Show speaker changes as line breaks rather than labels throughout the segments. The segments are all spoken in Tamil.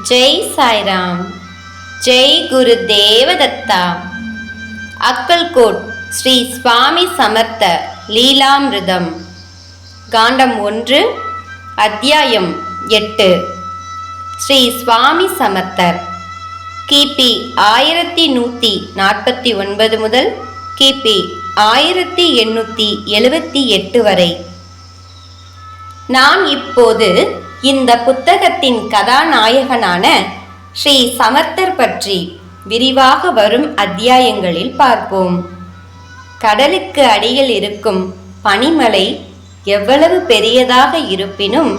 ஜெய் சாய்ராம். ஜெய் குரு தேவதத்தா. அக்கல்கோட் ஸ்ரீ சுவாமி சமர்த்த லீலாமிருதம். காண்டம் ஒன்று அத்தியாயம் எட்டு. ஸ்ரீ சுவாமி சமர்த்தர். கிபி ஆயிரத்தி நூற்றி நாற்பத்தி ஒன்பது முதல் கிபி ஆயிரத்தி எண்ணூற்றி எழுபத்தி எட்டு வரை. நான் இப்போது இந்த புத்தகத்தின் கதாநாயகனான ஸ்ரீ சமர்த்தர் பற்றி விரிவாக வரும் அத்தியாயங்களில் பார்ப்போம். கடலுக்கு அடியில் இருக்கும் பனிமலை எவ்வளவு பெரியதாக இருப்பினும்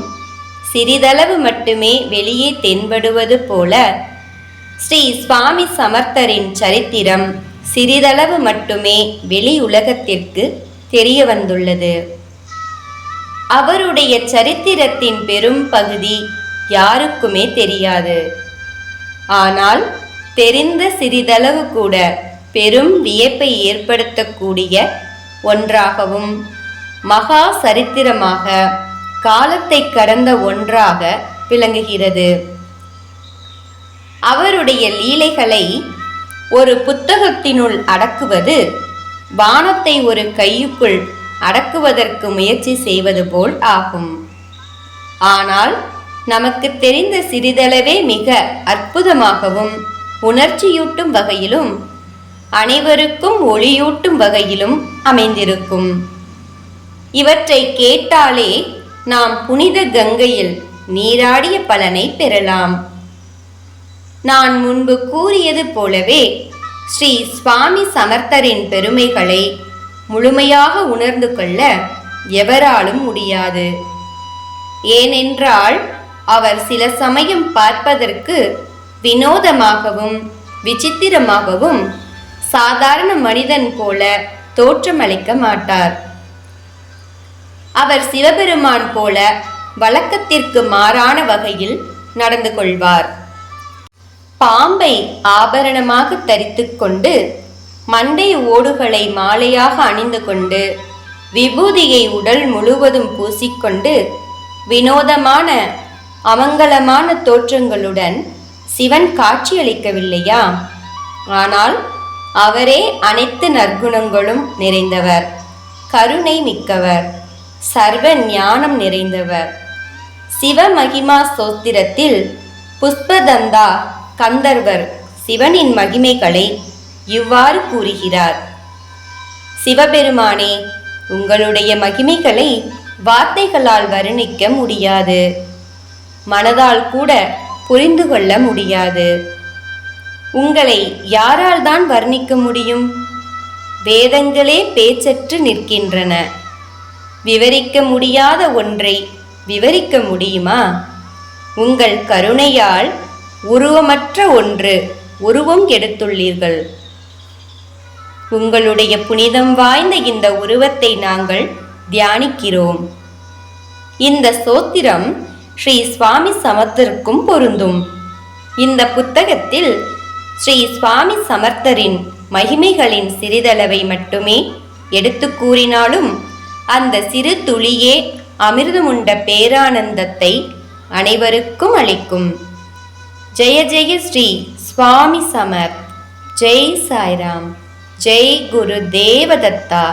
சிறிதளவு மட்டுமே வெளியே தென்படுவது போல ஸ்ரீ சுவாமி சமர்த்தரின் சரித்திரம் சிறிதளவு மட்டுமே வெளி உலகத்திற்கு தெரிய வந்துள்ளது. அவருடைய சரித்திரத்தின் பெரும் பகுதி யாருக்குமே தெரியாது. ஆனால் தெரிந்த சிறிதளவு கூட பெரும் வியப்பை ஏற்படுத்தக்கூடிய ஒன்றாகவும் மகா சரித்திரமாக காலத்தை கடந்த ஒன்றாக விளங்குகிறது. அவருடைய லீலைகளை ஒரு புத்தகத்தினுள் அடக்குவது வானத்தை ஒரு கையுக்குள் அடக்குவதற்கு முயற்சி செய்வது போல் ஆகும். ஆனால் நமக்கு தெரிந்த சிறிதளவே மிக அற்புதமாகவும் உணர்ச்சியூட்டும் வகையிலும் அனைவருக்கும் ஒளியூட்டும் வகையிலும் அமைந்திருக்கும். இவற்றை கேட்டாலே நாம் புனித கங்கையில் நீராடிய பலனை பெறலாம். நான் முன்பு கூறியது போலவே ஸ்ரீ சுவாமி சமர்த்தரின் பெருமைகளை முழுமையாக உணர்ந்து கொள்ள எவராலும் முடியாது. ஏனென்றால் அவர் சில சமயம் பார்ப்பதற்கு வினோதமாகவும் விசித்திரமாகவும் சாதாரண மனிதன் போல தோற்றமளிக்க மாட்டார். அவர் சிவபெருமான் போல வழக்கத்திற்கு மாறான வகையில் நடந்து கொள்வார். பாம்பை ஆபரணமாக தரித்துக்கொண்டு மண்டை ஓடுகளை மாலையாக அணிந்து கொண்டு விபூதியை உடல் முழுவதும் பூசிக்கொண்டு வினோதமான அமங்கலமான தோற்றங்களுடன் சிவன் காட்சியளிக்கவில்லையா? ஆனால் அவரே அனைத்து நற்குணங்களும் நிறைந்தவர். கருணை மிக்கவர். சர்வ ஞானம் நிறைந்தவர். சிவமகிமா சோத்திரத்தில் புஷ்பதந்தா கந்தர்வர் சிவனின் மகிமைகளை இவ்வாறு கூறுகிறார். சிவபெருமானே உங்களுடைய மகிமைகளை வார்த்தைகளால் வர்ணிக்க முடியாது. மனதால் கூட புரிந்து கொள்ள முடியாது. உங்களை யாரால் தான் வர்ணிக்க முடியும்? வேதங்களே பேச்சற்று நிற்கின்றன. விவரிக்க முடியாத ஒன்றை விவரிக்க முடியுமா? உங்கள் கருணையால் உருவமற்ற ஒன்று உருவம் எடுத்துள்ளீர்கள். உங்களுடைய புனிதம் வாய்ந்த இந்த உருவத்தை நாங்கள் தியானிக்கிறோம். இந்த சோத்திரம் ஸ்ரீ சுவாமி சமர்த்தருக்கும் பொருந்தும். இந்த புத்தகத்தில் ஸ்ரீ சுவாமி சமர்த்தரின் மகிமைகளின் சிறிதளவை மட்டுமே எடுத்து கூறினாலும் அந்த சிறு துளியே அமிர்தமுண்ட பேரானந்தத்தை அனைவருக்கும் அளிக்கும். ஜெய ஜெய ஸ்ரீ சுவாமி சமர்த் ஜெய் சாய்ராம். ஜெய் குரு தேவதத்தா.